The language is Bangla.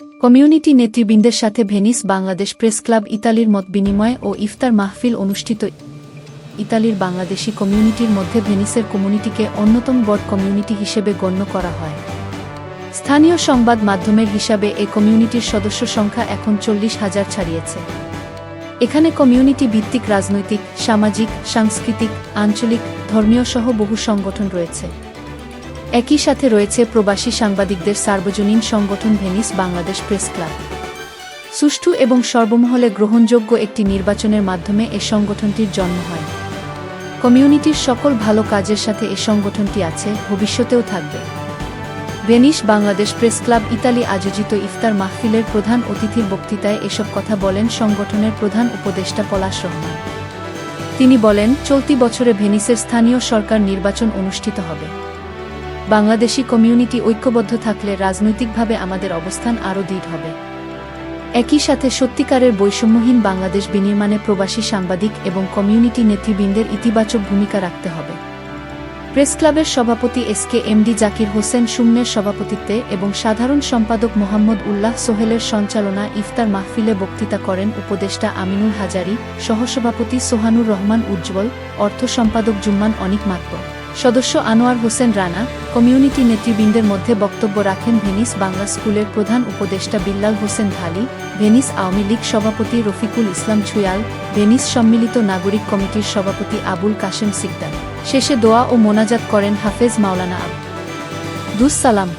কমিউনিটি নেতৃবৃন্দের সাথে ভেনিস বাংলাদেশ প্রেস ক্লাব ইতালির মত বিনিময় ও ইফতার মাহফিল অনুষ্ঠিত ইতালির বাংলাদেশি কমিউনিটির মধ্যে ভেনিসের কমিউনিটিকে অন্যতম বড় কমিউনিটি হিসেবে গণ্য করা হয়। স্থানীয় সংবাদ মাধ্যমের হিসাবে এ কমিউনিটির সদস্য সংখ্যা এখন চল্লিশ হাজার ছাড়িয়েছে। এখানে কমিউনিটি ভিত্তিক রাজনৈতিক, সামাজিক, সাংস্কৃতিক, আঞ্চলিক, ধর্মীয় সহ বহু সংগঠন রয়েছে। একই সাথে রয়েছে প্রবাসী সাংবাদিকদের সার্বজনীন সংগঠন ভেনিস বাংলাদেশ প্রেস ক্লাব। সুষ্ঠু এবং সর্বমহলে গ্রহণযোগ্য একটি নির্বাচনের মাধ্যমে এ সংগঠনটির জন্ম হয়। কমিউনিটির সকল ভালো কাজের সাথে এ সংগঠনটি আছে, ভবিষ্যতেও থাকবে। Venice Bangladesh press club Italy আয়োজিত ইফতার মাহফিলের প্রধান অতিথির বক্তৃতায় এসব কথা বলেন সংগঠনের প্রধান উপদেষ্টা পলাশ রহমান। তিনি বলেন, চলতি বছরে ভেনিসের স্থানীয় সরকার নির্বাচন অনুষ্ঠিত হবে। বাংলাদেশি কমিউনিটি ঐক্যবদ্ধ থাকলে রাজনৈতিকভাবে আমাদের অবস্থান আরও দৃঢ় হবে। একই সাথে সত্যিকারের বৈষম্যহীন বাংলাদেশ বিনির্মাণে প্রবাসী সাংবাদিক এবং কমিউনিটি নেতৃবৃন্দের ইতিবাচক ভূমিকা রাখতে হবে। প্রেস ক্লাবের সভাপতি S K MD Zakir Hossain সুমনের সভাপতিত্বে এবং সাধারণ সম্পাদক মোহাম্মদ উল্লাহ সোহেলের সঞ্চালনা ইফতার মাহফিলে বক্তৃতা করেন উপদেষ্টা আমিনুল হাজারি, সহসভাপতি সোহানুর রহমান উজ্জ্বল, অর্থ সম্পাদক জুম্মান অনিক মাত্র সদস্য আনোয়ার হোসেন রানা, কমিউনিটি নেতৃবৃন্দের মধ্যে বক্তব্য রাখেন ভেনিস বাংলা স্কুলের প্রধান উপদেষ্টা বিল্লাল হোসেন ঢালি, ভেনিস আওয়ামী লীগ সভাপতি রফিকুল ইসলাম ছুয়াল, ভেনিস সম্মিলিত নাগরিক কমিটির সভাপতি আবুল কাশেম সিকদার। শেষে দোয়া ও মোনাজাত করেন হাফেজ মাওলানা আবদুস সালাম।